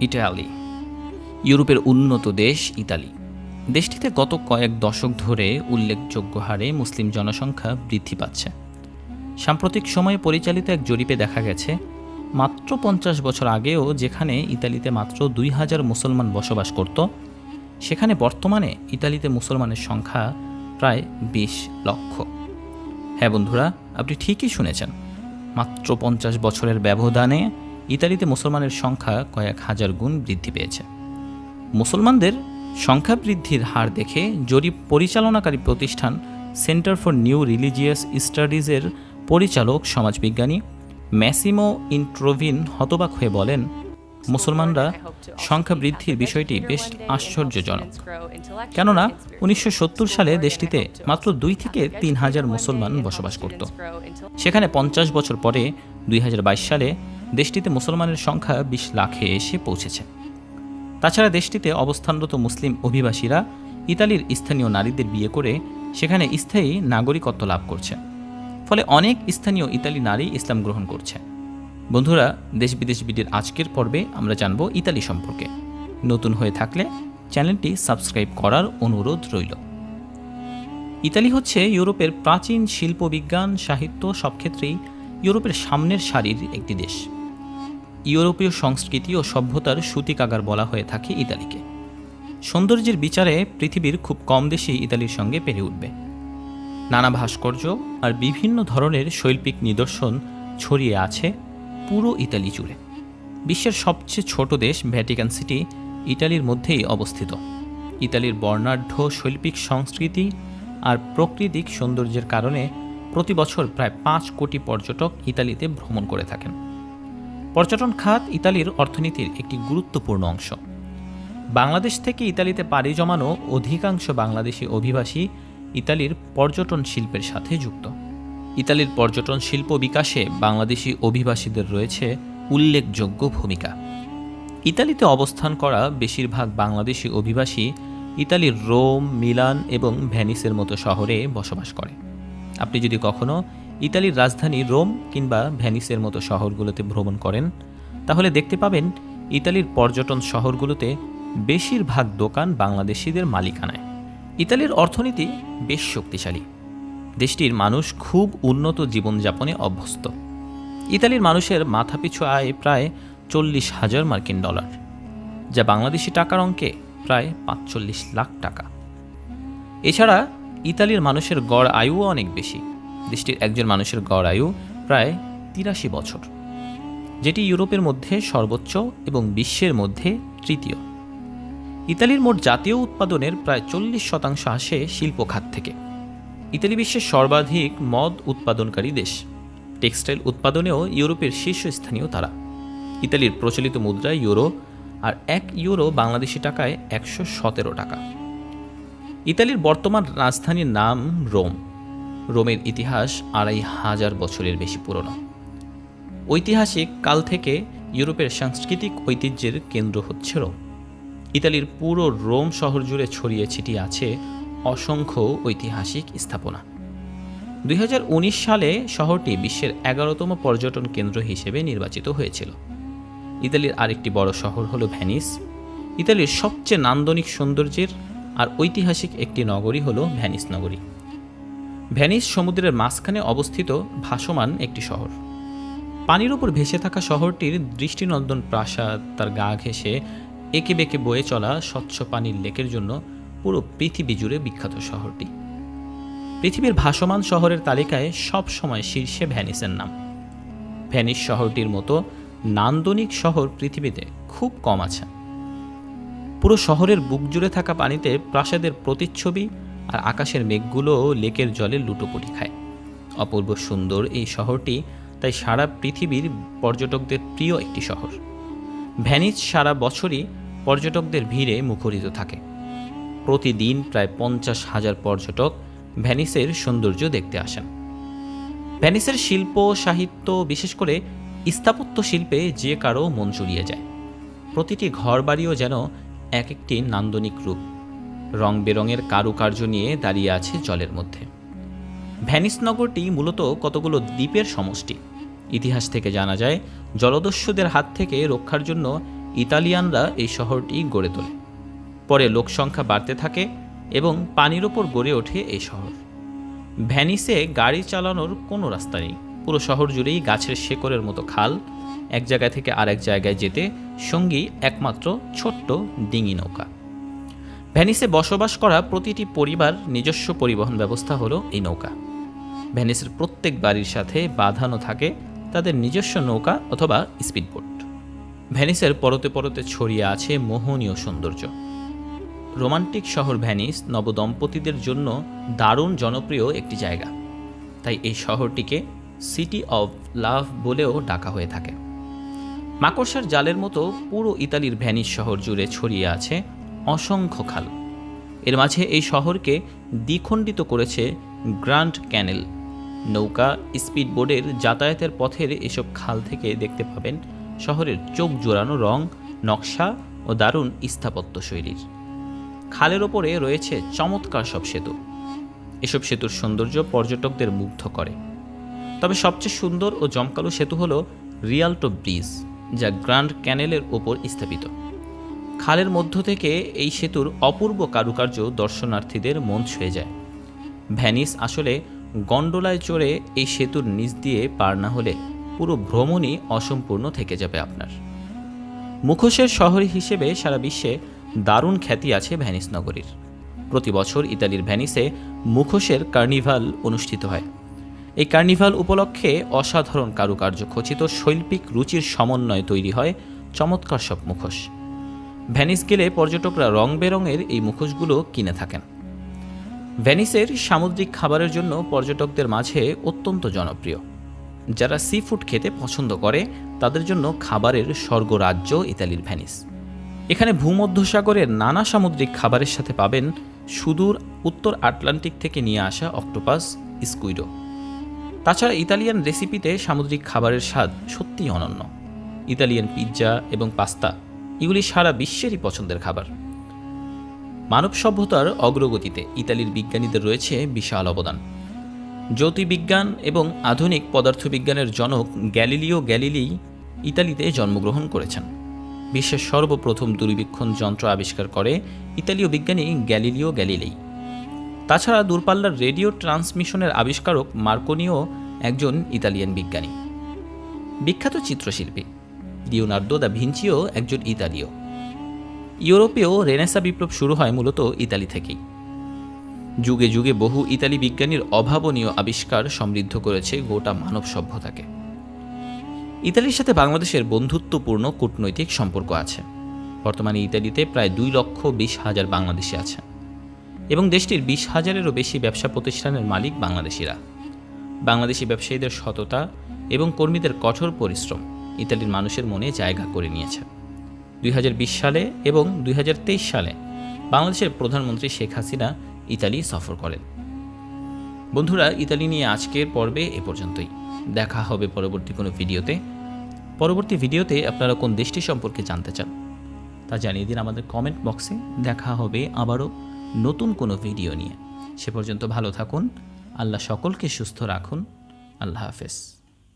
Italy, ইউরোপের উন্নত দেশ ইতালি। দেশটিতে গত কয়েক দশক ধরে উল্লেখযোগ্য হারে মুসলিম জনসংখ্যা বৃদ্ধি পাচ্ছে। সাম্প্রতিক সময়ে পরিচালিত এক জরিপে দেখা গেছে, মাত্র পঞ্চাশ বছর আগেও যেখানে ইতালিতে মাত্র দুই হাজার মুসলমান বসবাস করত, সেখানে বর্তমানে ইতালিতে মুসলমানের সংখ্যা প্রায় বিশ লক্ষ। হ্যাঁ বন্ধুরা, আপনি ঠিকই শুনেছেন, মাত্র পঞ্চাশ বছরের ব্যবধানে ইতালিতে মুসলমানের সংখ্যা কয়েক হাজার গুণ বৃদ্ধি পেয়েছে। মুসলমানদের সংখ্যা বৃদ্ধির হার দেখে জরিপ পরিচালনাকারী প্রতিষ্ঠান সেন্টার ফর নিউ রিলিজিয়াস স্টাডিজের পরিচালক, সমাজবিজ্ঞানী ম্যাসিমো ইন্ট্রোভিন হতবাক হয়ে বলেন, মুসলমানরা সংখ্যা বৃদ্ধির বিষয়টি বেশ আশ্চর্যজনক। কেননা, উনিশশো সত্তর সালে দেশটিতে মাত্র দুই থেকে তিন হাজার মুসলমান বসবাস করত। সেখানে পঞ্চাশ বছর পরে দুই হাজার বাইশ সালে দেশটিতে মুসলমানের সংখ্যা বিশ লাখে এসে পৌঁছেছে। তাছাড়া দেশটিতে অবস্থানরত মুসলিম অভিবাসীরা ইতালির স্থানীয় নারীদের বিয়ে করে সেখানে স্থায়ী নাগরিকত্ব লাভ করছে। ফলে অনেক স্থানীয় ইতালি নারী ইসলাম গ্রহণ করছে। বন্ধুরা, দেশ বিদেশ বিডির আজকের পর্বে আমরা জানব ইতালি সম্পর্কে। নতুন হয়ে থাকলে চ্যানেলটি সাবস্ক্রাইব করার অনুরোধ রইল। ইতালি হচ্ছে ইউরোপের প্রাচীন শিল্প বিজ্ঞান সাহিত্য সব ক্ষেত্রেই ইউরোপের সামনের সারির একটি দেশ। ইউরোপীয় সংস্কৃতি ও সভ্যতার সূতিকাগার বলা হয়ে থাকে ইতালিকে। সৌন্দর্যের বিচারে পৃথিবীর খুব কম দেশই ইতালির সঙ্গে পেরে উঠবে। নানা ভাস্কর্য আর বিভিন্ন ধরনের শৈল্পিক নিদর্শন ছড়িয়ে আছে পুরো ইতালি জুড়ে। বিশ্বের সবচেয়ে ছোট দেশ ভ্যাটিকান সিটি, ইতালির মধ্যেই অবস্থিত। ইতালির বর্ণাঢ্য শৈল্পিক সংস্কৃতি আর প্রাকৃতিক সৌন্দর্যের কারণে প্রতি বছর প্রায় পাঁচ কোটি পর্যটক ইতালিতে ভ্রমণ করে থাকেন। পর্যটন খাত ইতালির অর্থনীতির একটি গুরুত্বপূর্ণ অংশ। বাংলাদেশ থেকে ইতালিতে পাড়ি জমানো অধিকাংশ বাংলাদেশি অভিবাসী ইতালির পর্যটন শিল্পের সাথে যুক্ত। ইতালির পর্যটন শিল্প বিকাশে বাংলাদেশি অভিবাসীদের রয়েছে উল্লেখযোগ্য ভূমিকা। ইতালিতে অবস্থান করা বেশিরভাগ বাংলাদেশি অভিবাসী ইতালির রোম, মিলান এবং ভ্যানিসের মতো শহরে বসবাস করে। আপনি যদি কখনো ইতালির রাজধানী রোম কিংবা ভ্যানিসের মতো শহরগুলোতে ভ্রমণ করেন, তাহলে দেখতে পাবেন ইতালির পর্যটন শহরগুলোতে বেশিরভাগ দোকান বাংলাদেশিদের মালিকানায়। ইতালির অর্থনীতি বেশ শক্তিশালী। দেশটির মানুষ খুব উন্নত জীবনযাপনে অভ্যস্ত। ইতালির মানুষের মাথাপিছু আয় প্রায় চল্লিশ হাজার মার্কিন ডলার, যা বাংলাদেশি টাকার অঙ্কে প্রায় পাঁচচল্লিশ লাখ টাকা। এছাড়া ইতালির মানুষের গড় আয়ুও অনেক বেশি। দেশটির একজন মানুষের গড় আয়ু প্রায় তিরাশি বছর, যেটি ইউরোপের মধ্যে সর্বোচ্চ এবং বিশ্বের মধ্যে তৃতীয়। ইতালির মোট জাতীয় উৎপাদনের প্রায় চল্লিশ শতাংশ আসে শিল্প খাত থেকে। ইতালি বিশ্বের সর্বাধিক মদ উৎপাদনকারী দেশ। টেক্সটাইল উৎপাদনেও ইউরোপের শীর্ষস্থানীয় তারা। ইতালির প্রচলিত মুদ্রা ইউরো আর এক ইউরো বাংলাদেশি টাকায় একশো সতেরো টাকা। ইতালির বর্তমান রাজধানীর নাম রোম। রোমের ইতিহাস আড়াই হাজার বছরের বেশি পুরনো। ঐতিহাসিক কাল থেকে ইউরোপের সাংস্কৃতিক ঐতিহ্যের কেন্দ্র হচ্ছে রোম। ইতালির পুরো রোম শহর জুড়ে ছড়িয়ে ছিটিয়ে আছে অসংখ্য ঐতিহাসিক স্থাপনা। দুই হাজার উনিশ সালে শহরটি বিশ্বের এগারোতম পর্যটন কেন্দ্র হিসেবে নির্বাচিত হয়েছিল। ইতালির আরেকটি বড় শহর হলো ভ্যানিস ইতালির সবচেয়ে নান্দনিক সৌন্দর্যের আর ঐতিহাসিক একটি নগরী হলো ভ্যানিস নগরী। ভ্যানিস সমুদ্রের মাঝখানে অবস্থিত ভাসমান একটি শহর। পানির উপর ভেসে থাকা শহরটির দৃষ্টিনন্দন প্রাসাদ তার গা ঘেঁষে একে বেঁকে বয়ে চলা স্বচ্ছ পানির লেকের জন্য পুরো পৃথিবী জুড়ে বিখ্যাত শহরটি। পৃথিবীর ভাসমান শহরের তালিকায় সব সময় শীর্ষে ভ্যানিসের নাম। ভ্যানিস শহরটির মতো নান্দনিক শহর পৃথিবীতে খুব কম আছে। পুরো শহরের বুক জুড়ে থাকা পানিতে প্রাসাদের প্রতিচ্ছবি আর আকাশের মেঘগুলো লেকের জলে লুটোপুটি খায়। অপূর্ব সুন্দর এই শহরটি, তাই সারা পৃথিবীর পর্যটকদের প্রিয় একটি শহর। ভ্যানিস সারা বছরই পর্যটকদের ভিড়ে মুখরিত থাকে। প্রতিদিন প্রায় পঞ্চাশ হাজার পর্যটক ভ্যানিসের সৌন্দর্য দেখতে আসেন। ভ্যানিসের শিল্প, সাহিত্য, বিশেষ করে স্থাপত্য শিল্পে যে কারও মন চুরিয়ে যায়। প্রতিটি ঘরবাড়িও যেন এক একটি নান্দনিক রূপ। রং বেরঙের কারুকার্য নিয়ে দাঁড়িয়ে আছে জলের মধ্যে। ভ্যানিস নগরটি মূলত কতগুলো দ্বীপের সমষ্টি। ইতিহাস থেকে জানা যায়, জলদস্যুদের হাত থেকে রক্ষার জন্য ইতালিয়ানরা এই শহরটি গড়ে তোলে। পরে লোকসংখ্যা বাড়তে থাকে এবং পানির ওপর গড়ে ওঠে এই শহর। ভ্যানিসে গাড়ি চালানোর কোনো রাস্তা নেই। পুরো শহর জুড়েই গাছের শেকড়ের মতো খাল। এক জায়গা থেকে আরেক জায়গায় যেতে সঙ্গী একমাত্র ছোট্ট ডিঙি নৌকা। ভ্যানিসে বসবাস করা প্রতিটি পরিবার নিজস্ব পরিবহন ব্যবস্থা হলো এই নৌকা। ভ্যানিসের প্রত্যেক বাড়ির সাথে বাঁধানো থাকে তাদের নিজস্ব নৌকা অথবা স্পিডবোট। ভ্যানিসের পরতে পরতে ছড়িয়ে আছে মোহনীয় সৌন্দর্য। রোমান্টিক শহর ভ্যানিস নবদম্পতিদের জন্য দারুণ জনপ্রিয় একটি জায়গা। তাই এই শহরটিকে সিটি অফ লাভ বলেও ডাকা হয়ে থাকে। মাকড়সার জালের মতো পুরো ইতালির ভ্যানিস শহর জুড়ে ছড়িয়ে আছে অসংখ্য খাল। এর মাঝে এই শহরকে দ্বিখণ্ডিত করেছে গ্র্যান্ড ক্যানেল। নৌকা, স্পিডবোটের যাতায়াতের পথের এসব খাল থেকে দেখতে পাবেন শহরের চোখ জোড়ানো রং, নকশা ও দারুণ স্থাপত্য শৈলীর। খালের ওপরে রয়েছে চমৎকার সব সেতু। এসব সেতুর সৌন্দর্য পর্যটকদের মুগ্ধ করে। তবে সবচেয়ে সুন্দর ও জমকালো সেতু হলো রিয়াল্টো ব্রিজ, যা গ্র্যান্ড ক্যানেলের ওপর স্থাপিত। খালের মধ্য থেকে এই সেতুর অপূর্ব কারুকার্য দর্শনার্থীদের মন ছুঁয়ে যায়। ভ্যানিস আসলে গন্ডোলায় চড়ে এই সেতুর নিচ দিয়ে পার না হলে পুরো ভ্রমণই অসম্পূর্ণ থেকে যাবে আপনার। মুখোশের শহর হিসেবে সারা বিশ্বে দারুণ খ্যাতি আছে ভ্যানিস নগরীর। প্রতি বছর ইতালির ভ্যানিসে মুখোশের কার্নিভাল অনুষ্ঠিত হয়। এই কার্নিভাল উপলক্ষে অসাধারণ কারুকার্য খচিত শৈল্পিক রুচির সমন্বয়ে তৈরি হয় চমৎকার সব মুখোশ। ভ্যানিস গেলে পর্যটকরা রং বেরঙের এই মুখোশগুলো কিনে থাকেন। ভ্যানিসের সামুদ্রিক খাবারের জন্য পর্যটকদের মাঝে অত্যন্ত জনপ্রিয়। যারা সি ফুড খেতে পছন্দ করে, তাদের জন্য খাবারের স্বর্গরাজ্য ইতালির ভ্যানিস এখানে ভূমধ্যসাগরের নানা সামুদ্রিক খাবারের সাথে পাবেন সুদূর উত্তর আটলান্টিক থেকে নিয়ে আসা অক্টোপাস, স্কুইডো। তাছাড়া ইতালিয়ান রেসিপিতে সামুদ্রিক খাবারের স্বাদ সত্যিই অনন্য। ইতালিয়ান পিৎজা এবং পাস্তা এগুলি সারা বিশ্বেরই পছন্দের খাবার। মানব সভ্যতার অগ্রগতিতে ইতালির বিজ্ঞানীদের রয়েছে বিশাল অবদান। জ্যোতির্বিজ্ঞান এবং আধুনিক পদার্থবিজ্ঞানের জনক গ্যালিলিও গ্যালিলি ইতালিতে জন্মগ্রহণ করেছেন। বিশ্বের সর্বপ্রথম দূরবীক্ষণ যন্ত্র আবিষ্কার করে ইতালীয় বিজ্ঞানী গ্যালিলিও গ্যালিলেই। তাছাড়া দূরপাল্লার রেডিও ট্রান্সমিশনের আবিষ্কারক মার্কোনিও একজন ইতালিয়ান বিজ্ঞানী। বিখ্যাত চিত্রশিল্পী। লিওনার্দো দা ভিঞ্চিও একজন ইতালীয়। ইউরোপেও রেনেসা বিপ্লব শুরু হয় মূলত ইতালি থেকেই। যুগে যুগে বহু ইতালি বিজ্ঞানীর অভাবনীয় আবিষ্কার সমৃদ্ধ করেছে গোটা মানব সভ্যতাকে। ইতালির সাথে বাংলাদেশের বন্ধুত্বপূর্ণ কূটনৈতিক সম্পর্ক আছে। বর্তমানে ইতালিতে প্রায় দুই লক্ষ বিশ হাজার বাংলাদেশি আছে এবং দেশটির বিশ হাজারেরও বেশি ব্যবসা প্রতিষ্ঠানের মালিক বাংলাদেশিরা। বাংলাদেশি ব্যবসায়ীদের সততা এবং কর্মীদের কঠোর পরিশ্রম ইতালির মানুষের মনে জায়গা করে নিয়েছে। দুই হাজার বিশ সালে এবং দুই হাজার তেইশ সালে বাংলাদেশের প্রধানমন্ত্রী শেখ হাসিনা ইতালি সফর করেন। বন্ধুরা, ইতালি নিয়ে আজকের পর্বে এ পর্যন্তই। দেখা হবে পরবর্তী কোনো ভিডিওতে। পরবর্তী ভিডিওতে আপনারা কোন দেশটি সম্পর্কে জানতে চান তা জানিয়ে দিন আমাদের কমেন্ট বক্সে দেখা হবে আবারও নতুন কোনো ভিডিও নিয়ে। সে পর্যন্ত ভালো থাকুন। আল্লাহ সকলকে সুস্থ রাখুন। আল্লাহ হাফেজ।